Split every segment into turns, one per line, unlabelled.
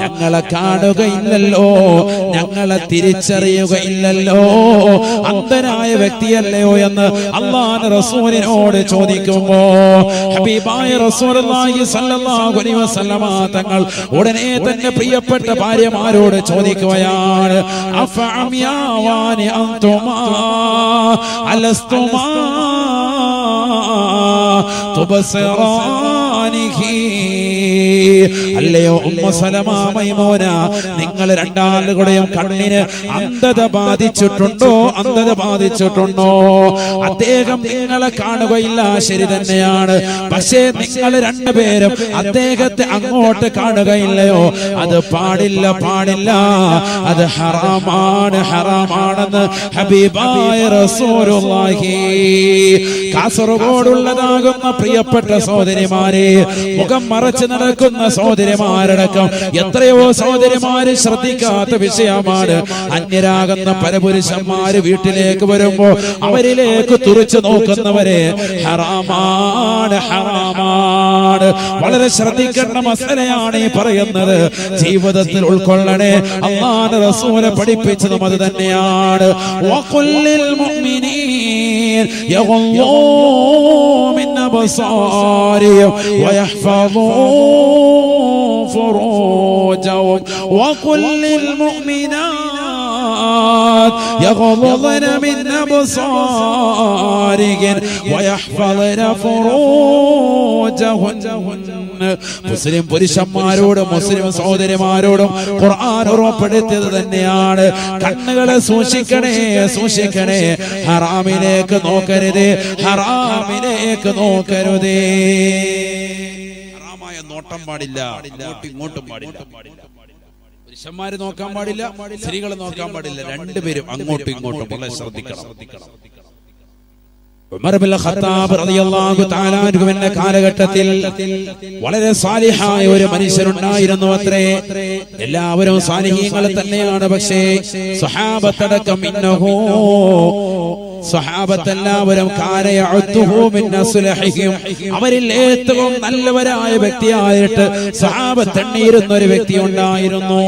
ഞങ്ങളെ കാണുകയില്ലല്ലോ. ഞങ്ങളെ തിരിച്ചറിയുകയില്ലല്ലോ. അന്ധനായ വ്യക്തിയല്ലയോ എന്ന് അള്ളാൻ റസൂലിനോട് ചോദിക്കുമ്പോ ഹബീബായ തങ്ങൾ ഉടനെ തന്നെ പ്രിയപ്പെട്ട ഭാര്യമാരോട് ചോദിക്കുകയാണ് അലസ്തുമാ അല്ലയോ ഉമ്മ നിങ്ങൾ രണ്ടാളുകളുടെയും കണ്ണിന് അന്ധത ബാധിച്ചിട്ടുണ്ടോ? അന്ധത ബാധിച്ചിട്ടുണ്ടോ? അദ്ദേഹം നിങ്ങളെ കാണുകയില്ല ശരി തന്നെയാണ്. പക്ഷേ നിങ്ങൾ രണ്ടുപേരും അദ്ദേഹത്തെ അങ്ങോട്ട് കാണുകയില്ലയോ? അത് പാടില്ല പാടില്ല. അത് ഹറാമാണ് ഹറാമാണെന്ന് ഹബീബായ റസൂലുള്ളാഹി. കാസർഗോഡുള്ളതാകുന്ന പ്രിയപ്പെട്ട സഹോദരിമാരെ മുഖം മറച്ചു നടക്കുന്ന സഹോദരിമാരടക്കം എത്രയോ സഹോദരിമാര് ശ്രദ്ധിക്കാത്ത വിഷയമാണ്. അന്യരാകുന്ന പരപുരുഷന്മാര് വീട്ടിലേക്ക് വരുമ്പോ അവരിലേക്ക് തുറച്ചു നോക്കുന്നവരെ ഹറാമാണ് ഹറാമാണ്. വളരെ ശ്രദ്ധിക്കേണ്ട മസലയാണ് ഈ പറയുന്നത്. ജീവിതത്തിൽ ഉൾക്കൊള്ളണേ. അള്ളാഹ് റസൂലെ പഠിപ്പിച്ചതും അത് തന്നെയാണ്. യഗുല്ലൂ മിൻ അബ്സാരിയും ويحفظوا فروجهم وقل للمؤمنات يغضضن من أبصارهن ويحفظن فروجهن മുസ്ലിം പുരുഷന്മാരോടും മുസ്ലിം സഹോദരിമാരോടും ഖുർആൻ ഉറപ്പെടുത്തിയത് തന്നെയാണ് കണ്ണുകളെ സൂക്ഷിക്കണേ സൂക്ഷിക്കണേ ഹറാമിലേക്ക് നോക്കരുത് ഹറാമിലേക്ക് നോക്കരുതേ ഹറാമായ നോട്ടം പാടില്ല. ഇങ്ങോട്ടും പാടില്ല. പുരുഷന്മാര് നോക്കാൻ പാടില്ല സ്ത്രീകൾ നോക്കാൻ പാടില്ല. രണ്ടുപേരും അങ്ങോട്ടും ഇങ്ങോട്ടും വളരെ ശ്രദ്ധിക്കണം. കാലഘട്ടത്തിൽ വളരെ സാലിഹായ ഒരു മനുഷ്യനുണ്ടായിരുന്നു അത്രേ. എല്ലാവരും സാലിഹ്യങ്ങൾ തന്നെയാണ് പക്ഷേ സഹാബത്തടക്കം ഇന്നഹു അസ്ലഹിഹിം അവരിൽ ഏറ്റവും നല്ലവരായ വ്യക്തിയായിട്ട് സഹാബത്തെണ്ണീരുന്ന എണ്ണിയിരുന്ന ഒരു വ്യക്തി ഉണ്ടായിരുന്നു.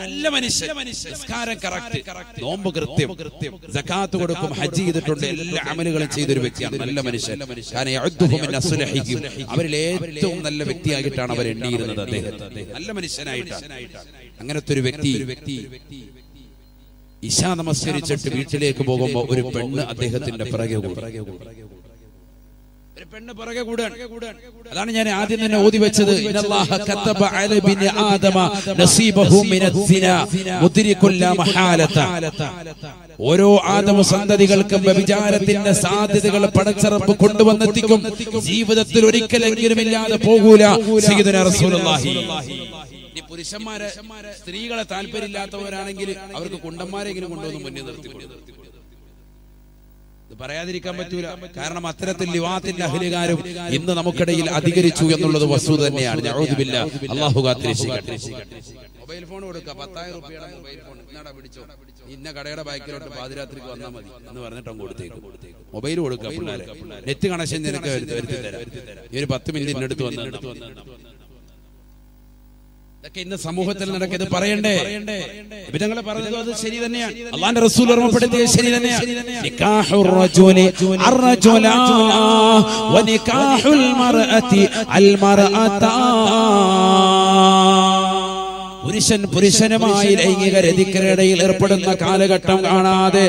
നല്ല മനുഷ്യൻ. നിസ്കാരം കറക്റ്റ് നോമ്പ് കൃത്യം. സക്കാത്ത് കൊടുക്കും ഹജ്ജ് ചെയ്തിട്ടുണ്ട്. എല്ലാ അമലുകളും ചെയ്തൊരു വ്യക്തിയാണ്. നല്ല മനുഷ്യൻ. അവരിൽ ഏറ്റവും നല്ല വ്യക്തിയായിട്ടാണ് അവർ എണ്ണിയിരുന്നത് അദ്ദേഹം. നല്ല മനുഷ്യനായിട്ടാണ്. അങ്ങനത്തെ ഒരു വ്യക്തി. ഇശ നമസ്കരിച്ചിട്ട് വീട്ടിലേക്ക് പോകുമ്പോ ഒരു പെണ്ണ് അദ്ദേഹത്തിന്റെ പിറകെ ഒരു പെണ്ണ് പിറകെ കൂടാൻ. അതാണ് ഞാൻ ആദ്യം തന്നെ ഓതി വെച്ചത്. ഓരോ ആദമ സന്തതികൾക്കും വ്യഭിചാരത്തിന്റെ സാധ്യതകൾ പടച്ചറപ്പ് കൊണ്ടുവന്നെത്തിക്കും. ജീവിതത്തിൽ ഒരിക്കലെങ്കിലും ഇല്ലാതെ പോകൂല. പുരുഷന്മാരെ സ്ത്രീകളെ താല്പര്യമില്ലാത്തവരാണെങ്കിൽ അവർക്ക് കുണ്ടന്മാരെങ്കിലും കൊണ്ടുവന്ന് മുന്നിൽ നിർത്തി ഇത് പറയാതിരിക്കാൻ പറ്റൂല. കാരണം അത്തരത്തിൽ ലിവാത്തിന്റെ അഹിലുകാരും ഇന്ന് നമുക്കിടയിൽ അധികരിച്ചു എന്നുള്ളത് വസ്തു തന്നെയാണ്. അള്ളാഹു മൊബൈൽ ഫോൺ കൊടുക്കുക. പത്തായിരം റുപ്യയുടെ മൊബൈൽ ഫോൺ. എന്നാടാ പിടിച്ചോ? ഇന്ന കടയുടെ ബാക്കിലോട്ട് പാതിരാത്രിക്ക് വന്നാൽ മതി എന്ന് പറഞ്ഞിട്ട് കൊടുത്തേക്ക്. മൊബൈൽ കൊടുക്കുക നെറ്റ് കണക്ഷൻ നിനക്ക് വരുത്തി തരാം. ഈ ഒരു പത്ത് മിനിറ്റ് അടുത്ത് വന്ന് ഇതൊക്കെ ഇന്ന് സമൂഹത്തിൽ നടക്കുന്നത് പറയണ്ടേ? വിധങ്ങൾ പറഞ്ഞത് അത് ശരി തന്നെയാണ് അള്ളാന്റെ റസൂൽ ഓർമ്മപ്പെടുത്തിയത് ശരി തന്നെയാണ് പുരുഷൻ പുരുഷനുമായി ലൈംഗിക രതിക്കരടയിൽ ഏർപ്പെടുന്ന കാലഘട്ടം കാണാതെ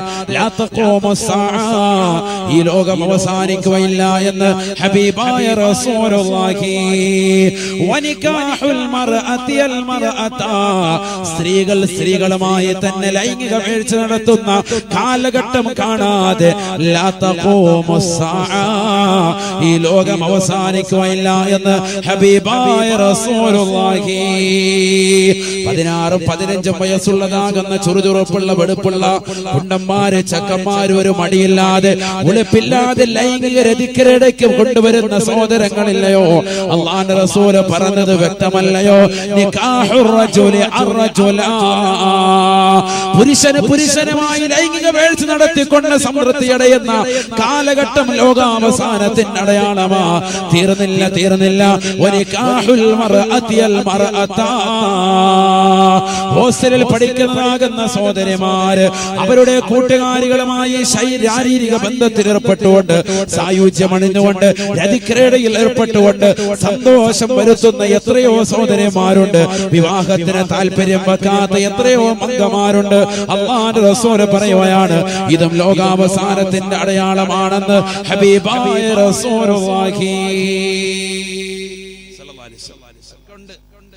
ഈ ലോകം അവസാനിക്കുകയില്ല എന്ന് ഹബീബായ. സ്ത്രീകൾ സ്ത്രീകളുമായി തന്നെ ലൈംഗിക വീഴ്ച നടത്തുന്ന കാലഘട്ടം കാണാതെ ഈ ലോകം അവസാനിക്കുകയില്ല എന്ന് ഹബീബായ റസൂലുള്ളാഹി. പതിനാറും പതിനഞ്ചും വയസ്സുള്ളതാകുന്ന ചുറുചുറുപ്പുള്ള വെടുപ്പുള്ള കുണ്ടന്മാര് ചക്കന്മാര് ഒരു മടിയില്ലാതെ ഉളിപ്പില്ലാതെ ലൈംഗിക രതിക്കരടയ്ക്ക് കൊണ്ടുവരുന്ന സഹോദരങ്ങളില്ലയോ അള്ളാന്റെ റസൂൽ പറഞ്ഞത് വ്യക്തമല്ലയോ. പുരുഷന് പുരുഷനുമായി ലൈംഗിക വേഴ്ച നടത്തിക്കൊണ്ട് സമൃദ്ധി അടയുന്ന കാലഘട്ടം ലോകാവസാനത്തിന്റെ അടയാളമാ തീർന്നില്ല തീർന്നില്ല ഒരു കാഹുൽ മറ അതിയൽ മറ. ഹോസ്റ്റലിൽ പഠിക്കുന്നതാകുന്ന സഹോദരിമാര് അവരുടെ കൂട്ടുകാരികളുമായി ശാരീരിക ബന്ധത്തിൽ ഏർപ്പെട്ടുകൊണ്ട് സായുജ്യം അണിഞ്ഞുകൊണ്ട് രതിക്രീഡയിൽ ഏർപ്പെട്ടുകൊണ്ട് സന്തോഷം വരുത്തുന്ന എത്രയോ സഹോദരിമാരുണ്ട്. വിവാഹത്തിന് താല്പര്യം വെക്കാത്ത എത്രയോ അംഗമാരുണ്ട് അള്ളാന്റെ റസൂൽ പറയുകയാണ് ഇതും ലോകാവസാനത്തിന്റെ അടയാളമാണെന്ന് ഹബീബായ റസൂലുള്ളാഹി.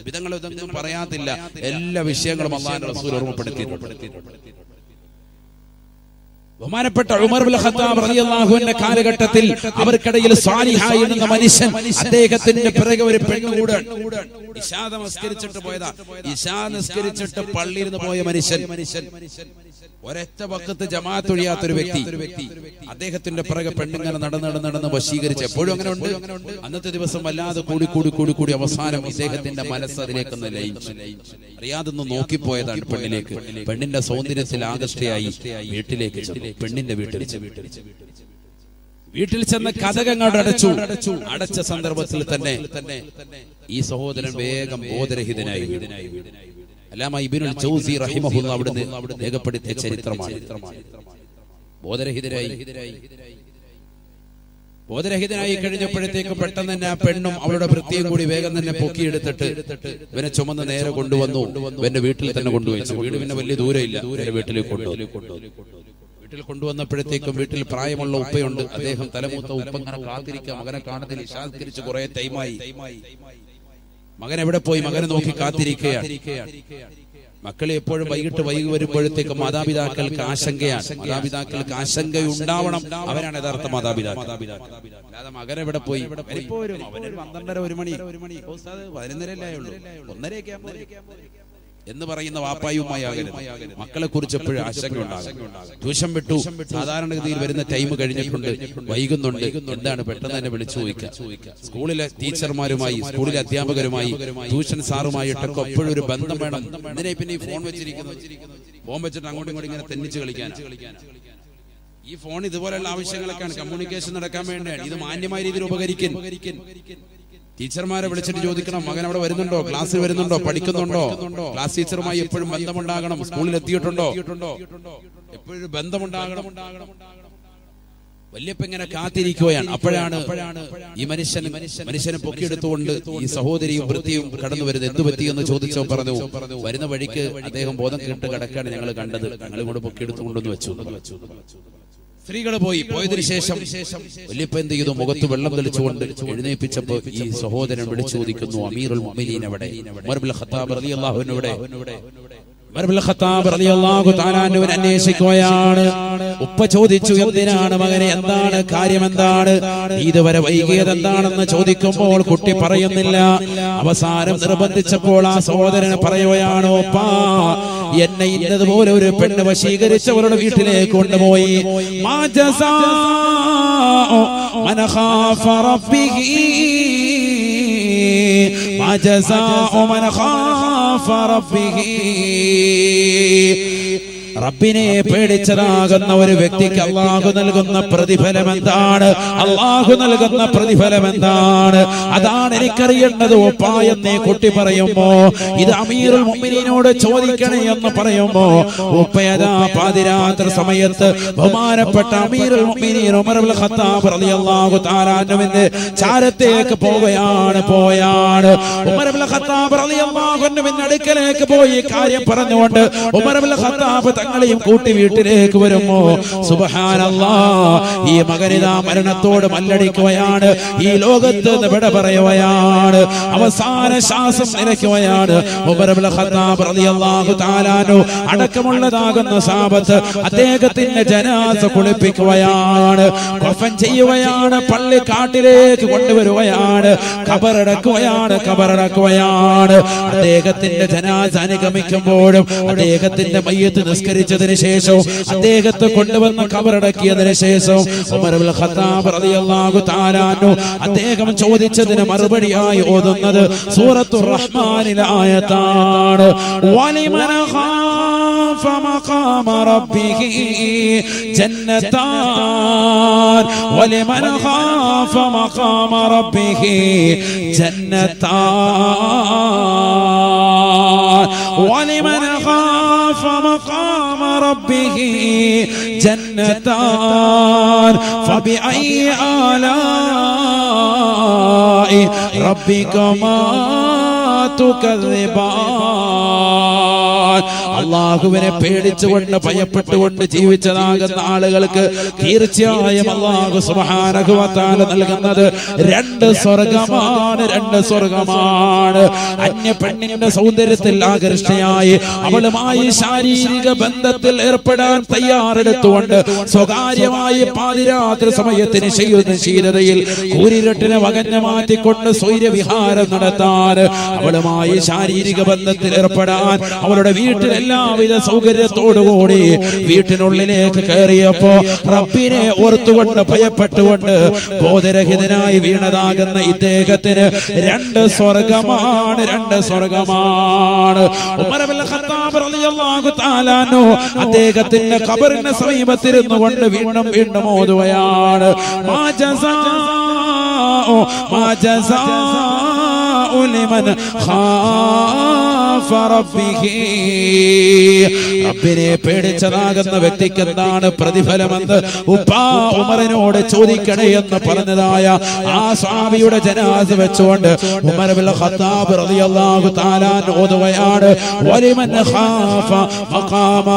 വിധങ്ങൾ പറയാത്തില്ല എല്ലാ വിഷയങ്ങളും അള്ളാഹുന്റെ റസൂൽ ഓർമ്മപ്പെടുത്തിയിട്ടുണ്ട്. ബഹുമാനപ്പെട്ട ഉമർ ഖത്താബ് റളിയല്ലാഹുവിന്റെ കാലഘട്ടത്തിൽ അവർക്കിടയിൽ സ്വാലിഹായി എന്ന മനുഷ്യൻ അദ്ദേഹത്തിന്റെ പിറകെ ഒരു പെണ്ണുകൂടാൻ. ഇശാ നമസ്കരിച്ചിട്ട് പോയതാ. ഇശാ നിസ്കരിച്ചിട്ട് പള്ളിയിരുന്ന് പോയ മനുഷ്യൻ. ഒരൊറ്റ പക്കത്ത് ജമാഅത്ത് ഒഴിയാത്തൊരു വ്യക്തി. അദ്ദേഹത്തിന്റെ പിറകെ പെണ്ണിങ്ങനെ നടന്ന് നടന്ന് നടന്ന് വശീകരിച്ച് എപ്പോഴും അങ്ങനെ ഉണ്ട്. അന്നത്തെ ദിവസം വല്ലാതെ കൂടി കൂടി കൂടി കൂടി അവസാനം ഇദ്ദേഹത്തിന്റെ മനസ്സ് അതിലേക്ക് ലയിച്ചു. അറിയാതെ നോക്കിപ്പോയതാണ് പെണ്ണിലേക്ക്. പെണ്ണിന്റെ സൗന്ദര്യത്തിൽ ആകർഷ്ടയായി വീട്ടിലേക്ക് ചെന്നു. പെണ്ണിന്റെ വീട്ടിൽ. വീട്ടിൽ ചെന്ന് കഥകങ്ങോട് അടച്ചു. അടച്ച. സന്ദർഭത്തിൽ തന്നെ ഈ സഹോദരൻ വേഗം ബോധരഹിതനായി അല്ലാമ ഇബിനുൽ ജൗസി റഹിമഹുല്ല അവിടുന്ന് രേഖപ്പെടുത്തിയ ചരിത്രമാണ്. ബോധരഹിതരായി. ബോധരഹിതനായി കഴിഞ്ഞപ്പോഴത്തേക്കും പെട്ടെന്ന് തന്നെ ആ പെണ്ണും അവളുടെ വൃത്തിയും കൂടി വേഗം തന്നെ പൊക്കിയെടുത്തിട്ട് ഇവനെ ചുമന്ന് നേരെ കൊണ്ടുവന്നു. ഇവന്റെ വീട്ടിൽ തന്നെ കൊണ്ടുവച്ചു. വീട് പിന്നെ വലിയ ദൂരമില്ല. വീട്ടിലേക്ക് കൊണ്ടുവന്നു. വീട്ടിൽ കൊണ്ടുവന്നപ്പോഴത്തേക്കും വീട്ടിൽ പ്രായമുള്ള ഉപ്പയുണ്ട്. അദ്ദേഹം തലമൂത്ത ഉപ്പ ഇങ്ങനെ കാത്തിരിക്കുക. മകനെ കാണത്തിൽ ശാസ്ത്രിച്ച് കുറെ തൈമായി മകൻ എവിടെ പോയി? മകനെ നോക്കി കാത്തിരിക്കുകയാണ്. മക്കളെ എപ്പോഴും വൈകിട്ട് വൈകി വരുമ്പോഴത്തേക്കും മാതാപിതാക്കൾക്ക് ആശങ്കയാണ്. മാതാപിതാക്കൾക്ക് ആശങ്കയുണ്ടാവണം. അവരാണ് യഥാർത്ഥ മാതാപിതാക്കൾ. അല്ലാതെ മകൻ എവിടെ പോയി? പന്ത്രണ്ടര ഒരു മണി. ഒരു മണി പതിനൊന്നരല്ലേ ആയുള്ളൂ. ഒന്നരയൊക്കെ എന്ന് പറയുന്ന വാപ്പായുമായി ആകരുത്. മക്കളെ കുറിച്ച് എപ്പോഴും ആശങ്ക ഉണ്ടാകും ട്യൂഷൻ വിട്ടു. സാധാരണഗതിയിൽ വരുന്ന ടൈം കഴിഞ്ഞിട്ടുണ്ട്. വൈകുന്നുണ്ട്. എന്താണ് പെട്ടെന്ന് തന്നെ വിളിച്ചു ചോദിക്കുക? സ്കൂളിലെ ടീച്ചർമാരുമായി സ്കൂളിലെ അധ്യാപകരുമായി ട്യൂഷൻ സാറുമായിട്ടൊക്കെ എപ്പോഴും ഒരു ബന്ധം വേണം. ഇതിനെ പിന്നെ ഈ ഫോൺ വെച്ചിരിക്കുന്നു. ഫോൺ വെച്ചിട്ട് അങ്ങോട്ടും ഇങ്ങോട്ടും ഇങ്ങനെ തെന്നിച്ച് കളിക്കാൻ ഈ ഫോൺ ഇതുപോലെയുള്ള ആവശ്യങ്ങളൊക്കെയാണ്. കമ്മ്യൂണിക്കേഷൻ നടക്കാൻ വേണ്ടിയാണ്. ഇത് മാന്യമായ രീതിയിൽ ഉപകരിക്കും ടീച്ചർമാരെ വിളിച്ചിട്ട് ചോദിക്കണം മകൻ അവിടെ വരുന്നുണ്ടോ? ക്ലാസ്സിൽ വരുന്നുണ്ടോ? പഠിക്കുന്നുണ്ടോ? ക്ലാസ് ടീച്ചറുമായി എപ്പോഴും ബന്ധമുണ്ടാകണം? സ്കൂളിൽ എത്തിയിട്ടുണ്ടോ? എപ്പോഴും ബന്ധമുണ്ടാകണം. വല്യപ്പ ഇങ്ങനെ കാത്തിരിക്കുകയാണ്. അപ്പോഴാണ് ഈ മനുഷ്യൻ മനുഷ്യനെ പൊക്കിയെടുത്തുകൊണ്ട് ഈ സഹോദരിയും വൃത്തിയും കടന്നു വരുന്നത് എന്ത് പറ്റി എന്ന് ചോദിച്ചോ പറഞ്ഞു. വരുന്ന വഴിക്ക് അദ്ദേഹം ബോധം കേട്ട് കിടക്കാണ് ഞങ്ങൾ കണ്ടത്. ഞങ്ങൾ ഇങ്ങോട്ട് പൊക്കിയെടുത്തുകൊണ്ടെന്ന് വെച്ചു. സ്ത്രീകൾ പോയി പോയതിനു ശേഷം വല്യപ്പ എന്ത് ചെയ്തു? മുഖത്ത് വെള്ളം തെളിച്ചുകൊണ്ട് എഴുന്നേപ്പിച്ചപ്പോ ഈ സഹോദരൻ വിളിച്ചു ചോദിക്കുന്നു അമീറുൽ മുഅ്മിനീൻ അവിടെ അന്വേഷിക്കുകയാണ്. ഉപ്പ ചോദിച്ചു എന്തിനാണ് മകനെ? എന്താണ് കാര്യം? എന്താണ്? ഇതുവരെ വൈകിയത് എന്താണെന്ന് ചോദിക്കുമ്പോൾ കുട്ടി പറയുന്നില്ല. അവസാനം നിർബന്ധിച്ചപ്പോൾ ആ സഹോദരന് പറയുകയാണ് ഒപ്പാ എന്നെ ഇന്നതുപോലെ ഒരു പെണ്ണ് വശീകരിച്ചവരുടെ വീട്ടിലേക്ക് കൊണ്ടുപോയി. മാ റബ്ബിനെ പേടിച്ചതാകുന്ന ഒരു വ്യക്തിക്ക് അള്ളാഹു നൽകുന്ന പ്രതിഫലം എന്താണ് അള്ളാഹു നൽകുന്ന പ്രതിഫലം എന്താണ് അതാണ് എനിക്കറിയേണ്ടത്. ഒപ്പായെന്നേ കുട്ടി പറയുമ്പോ ഇത് അമീറുൽ മുഅ്മിനീനോട് ചോദിക്കണേ എന്ന് പറയുമ്പോ ഉപ്പയതാ പാതിരാത്രി സമയത്ത് ബഹുമാനപ്പെട്ട അമീറുൽ മുഅ്മിനീൻ ഉമർ ഖത്താബ് റളിയല്ലാഹു തആല അൻഹുവിന്റെ ചാരത്തേക്ക് പോവുകയാണ് പോയാണ്. ഉമർ ഖത്താബ് റളിയല്ലാഹു അൻഹുവിന്റെ അടുക്കലേക്ക് പോയി കാര്യം പറഞ്ഞുകൊണ്ട് ഉമർ ഖത്താബ് തങ്ങളെയും കൂട്ടി വീട്ടിലേക്ക് വരുമോ? സുബഹാനല്ലാ. ഈ മകനിതാ മരണത്തോട് മല്ലടിക്കുകയാണ്. ഈ ലോകത്ത് വിട പറയുകയാണ്. അവസാന ശ്വാസം നിലയ്ക്കുകയാണ് അടക്കമുള്ളതാകുന്ന സാപത്ത് അദ്ദേഹത്തിന്റെ ജനാസ കുളിപ്പിക്കുകയാണ്. കൊഫൻ ചെയ്യുകയാണ്. പള്ളി കാട്ടിലേക്ക് കൊണ്ടുവരുകയാണ്. കബറടക്കുകയാണ് കബറടക്കുകയാണ് അദ്ദേഹത്തിന്റെ ജനാസ അനുഗമിക്കുമ്പോഴും അദ്ദേഹത്തിന്റെ മയ്യത്ത് നിസ്കരിച്ചതിന് ശേഷവും അദ്ദേഹത്തെ കൊണ്ടുവന്ന് കബറടക്കിയതിന് ശേഷം ഉമർ ഇബ്നുൽ ഖത്താബ് റളിയല്ലാഹു തആല അൻഹു അദ്ദേഹം ചോദിച്ചതിന് മറുപടിയായി ഓതുന്നത് സൂറത്തുർ റഹ്മാനിലെ ആയത്താണ് വലിമന ഖാഫ മഖാമ റബ്ബിഹി ജന്നതാൻ വലിമന ഖാഫ മഖാമ റബ്ബിഹി جنتان ولمن خاف مقام ربه جنتان فبأي آلاء ربكما تكذبان അള്ളാഹുവിനെ പേടിച്ചുകൊണ്ട് ഭയപ്പെട്ടുകൊണ്ട് ജീവിച്ചതാകുന്ന ആളുകൾക്ക് തീർച്ചയായും അള്ളാഹു സുബ്ഹാനഹുവതആല നൽകുന്നത് രണ്ട് സ്വർഗമാണ് രണ്ട് സ്വർഗമാണ് അന്യ പെണ്ണിന്റെ സൗന്ദര്യത്തിൽ ആകർഷ്ടയായി അവളുമായി ശാരീരിക ബന്ധത്തിൽ ഏർപ്പെടാൻ തയ്യാറെടുത്തുകൊണ്ട് സ്വകാര്യമായി പാതിരാത്രി സമയത്തിന് ചെയ്യുന്ന ശീലതയിൽ കൂരിരട്ടിനെ വകഞ്ഞ മാറ്റിക്കൊണ്ട് സ്വൈര്യവിഹാരം നടത്താൻ അവളുമായി ശാരീരിക ബന്ധത്തിൽ ഏർപ്പെടാൻ അവളുടെ വീട്ടിൽ എല്ലാവിധ സൗകര്യത്തോടുകൂടി വീട്ടിനുള്ളിലേക്ക് കയറിയപ്പോ റബ്ബിനെ ഓർത്തുകൊണ്ട് ഭയപ്പെട്ടുകൊണ്ട് ബോധരഹിതനായി വീണതാകുന്ന ഇദ്ദേഹത്തിന് രണ്ട് സ്വർഗമാണ് രണ്ട് സ്വർഗമാണ് അദ്ദേഹത്തിന്റെ ഖബറിന്റെ സമീപത്തിരുന്നു കൊണ്ട് വീണ്ടും വീണ്ടും ഓതുകയാണ്. മാ ജസാഉ മാ ഖാ റബ്ബിനെ പേടിച്ചതാകുന്ന വ്യക്തിക്ക് എന്താണ് പ്രതിഫലമെന്ന് ഉപ്പാ ഉമറിനോട് ചോദിക്കണേ എന്ന് പറഞ്ഞതായ ആ സ്വാമിയുടെ ജനാസ വെച്ചുകൊണ്ട് ഉമർ ഖത്താബ് റളിയല്ലാഹു തആല വലിമൻ ഖാഫ മഖാമ